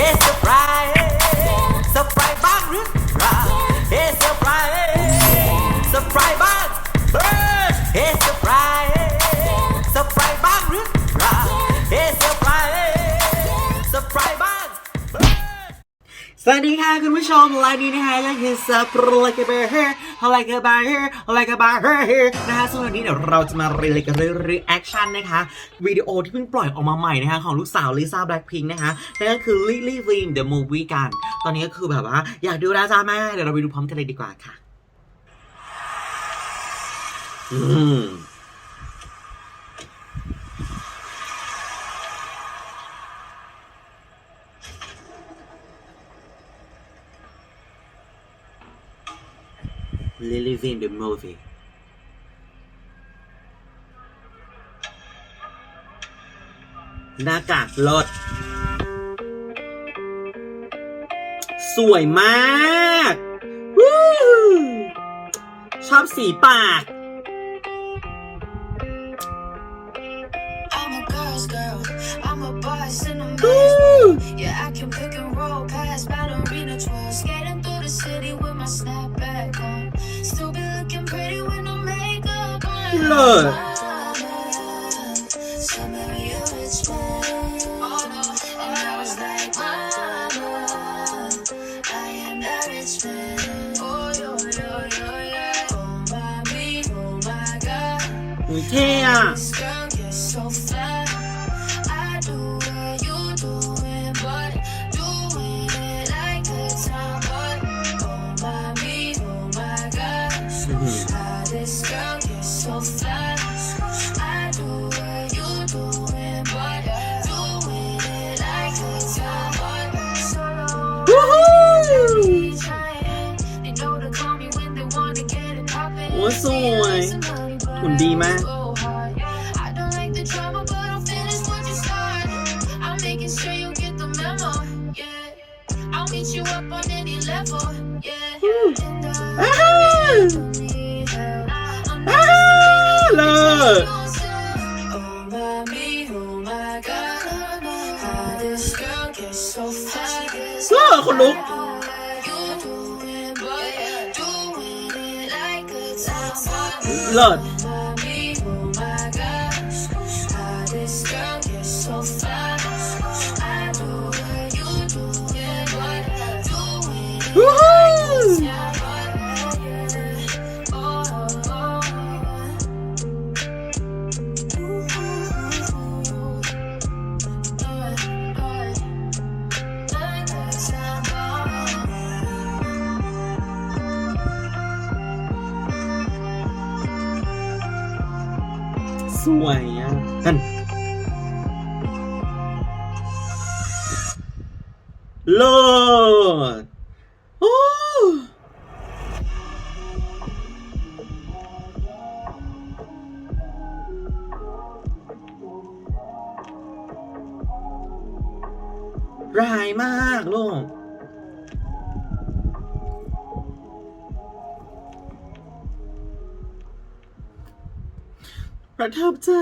Esto สวัสดีค่ะคุณผู้ชมไลน์นี้นะคะก็คือซับไลค์เบอร์เฮอร์ไลค์เบอร์เฮอร์ไลค์เบอร์เฮนะคะส่วนวันนี้เดี๋ยวเราจะมาเรียนกันเรื่องรีแอคชั่นนะคะวิดีโอที่เพิ่งปล่อยออกมาใหม่นะคะของลูกสาวลิซ่าแบล็คพิงค์นะคะนั่นก็คือ Lily Lim The Movie กัน ตอนนี้ก็คือแบบว่า อยากดูแล้วจ้าแม่เดี๋ยวเราไปดูพร้อมกันเลยดีกว่าค่ะ อืม Lily Lim The Movie หน้ากากลดสวยมากวู้ชอบสีปาก I'm a girl's girl. I'm a boss in a man's วู้ world. Yeah, I can pick and roll past ballerina twirls. Skating through the city with my snapback on. Still be looking pretty with no makeup on. Look. So oh my god, how this girl gets so fat. เออคนลุก Blood. สวยอะนั่นเลิศโอ้ร้ายมากลูก ประทับใจ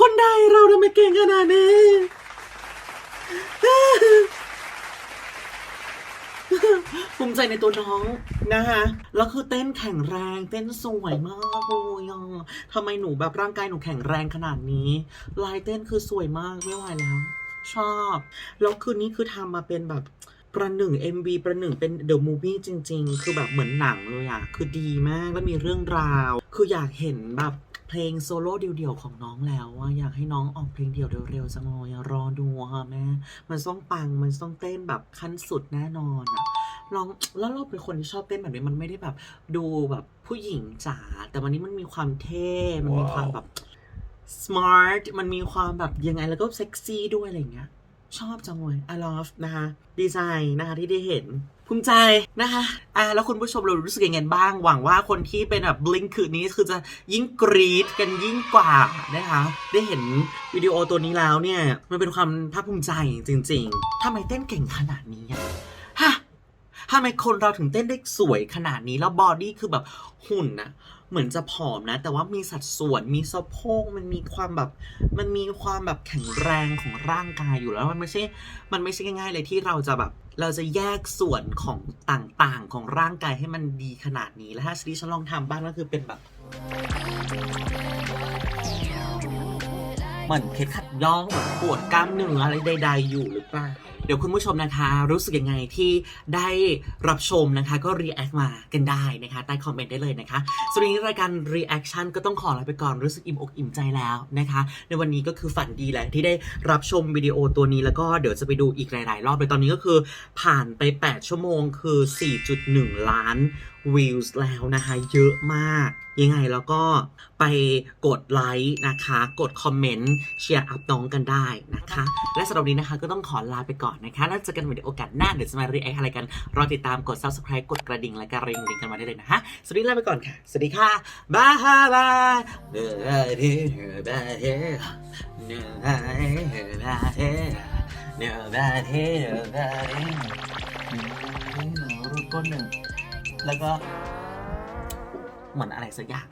คนใดเราทำไมเก่งขนาดนี้ภูมิใจในตัวน้องนะคะแล้วคือเต้นแข็งแรง เต้นสวยมากเลยอะทำไมหนูแบบร่างกายหนูแข็งแรงขนาดนี้ ลายเต้นคือสวยมากไม่ไหวแล้ว ชอบ แล้วคืนนี้คือทำมาเป็นแบบ ประหนึ่ง MV ประหนึ่งเป็นเดอะมูวี่จริง ๆ คือแบบเหมือนหนังเลยอะคือดีมากแล้วมีเรื่องราว คืออยากเห็นแบบเพลงโซโล่เดี่ยวๆของน้องแล้วอะอยากให้น้องออกเพลงเดี่ยวเร็วๆจังเลยอะรอดูอะแม่ มันต้องปังมันต้องเต้นแบบขั้นสุดแน่นอนอะลองแล้วเราเป็นคนที่ชอบเต้นแบบนี้มันไม่ได้แบบดูแบบผู้หญิงจ๋าแต่วันนี้มันมีความเท่ มันมีความแบบ smart มันมีความแบบยังไงแล้วก็เซ็กซี่ด้วยอะไรอย่างเงี้ย ชอบจังเลย I love นะคะดีไซน์นะคะที่ได้เห็นภูมิใจนะคะอ่าแล้วคุณผู้ชมเรารู้สึกยังไงบ้าง หวังว่าคนที่เป็นแบบบลิงคืนนี้คือจะยิ่งกรี๊ดกันยิ่งกว่านะคะ ได้เห็นวิดีโอตัวนี้แล้วเนี่ย มันเป็นความภาคภูมิใจจริง ๆทำไมเต้นเก่งขนาดนี้อะ ทำไมคนเราถึงเต้นได้สวยขนาดนี้แล้วบอดี้คือแบบหุ่นนะเหมือนจะผอมนะ แต่ว่ามีสัดส่วนมีสะโพกมันมีความแบบ มันมีความแบบแข็งแรงของร่างกายอยู่แล้วมันไม่ใช่ มันไม่ใช่ง่ายๆเลยที่เราจะแบบ เราจะแยกส่วนของต่างๆของร่างกายให้มันดีขนาดนี้แล้วถ้าซีฉันลองทำบ้างก็คือเป็นแบบเหมือนเคสขัดย่องแบบปวดกล้ามเนื้ออะไรใด ๆ อยู่หรือเปล่า เดี๋ยวคุณผู้ชมนะคะ รู้สึกยังไงที่ได้รับชมนะคะ ก็รีแอคมากันได้นะคะ ใต้คอมเมนต์ได้เลยนะคะสำหรับวันนี้รายการ reaction ก็ต้องขอลาไปก่อนรู้สึกอิ่มอกอิ่มใจแล้วนะคะ ในวันนี้ก็คือฝันดีแหละที่ได้รับชมวิดีโอตัวนี้แล้วก็เดี๋ยวจะไปดูอีกหลาย ๆ รอบเลยตอนนี้ก็คือผ่านไป 8 ชั่วโมงคือ 4.1 ล้าน วิวส์แล้วนะคะ เยอะมาก ยังไงแล้วก็ไปกดไลค์นะคะ กดคอมเมนต์เชียร์อัพน้องกันได้นะคะ และสำหรับนี้นะคะก็ต้องขอลาไปก่อนนะคะ แล้วเจอกันใหม่ในโอกาสหน้า เดี๋ยวจะมารีแอคอะไรกัน รอติดตามกด subscribe กดกระดิ่ง และการริงริงกันมาได้เลยนะคะสวัสดีลาไปก่อนค่ะ สวัสดีค่ะบายบายเนื้อเดือบายเนื้อบายเนื้อบายเนื้อบายเนื้อบายรูปก้นหนึ่ง แล้วก็เหมือนอะไรสักอย่าง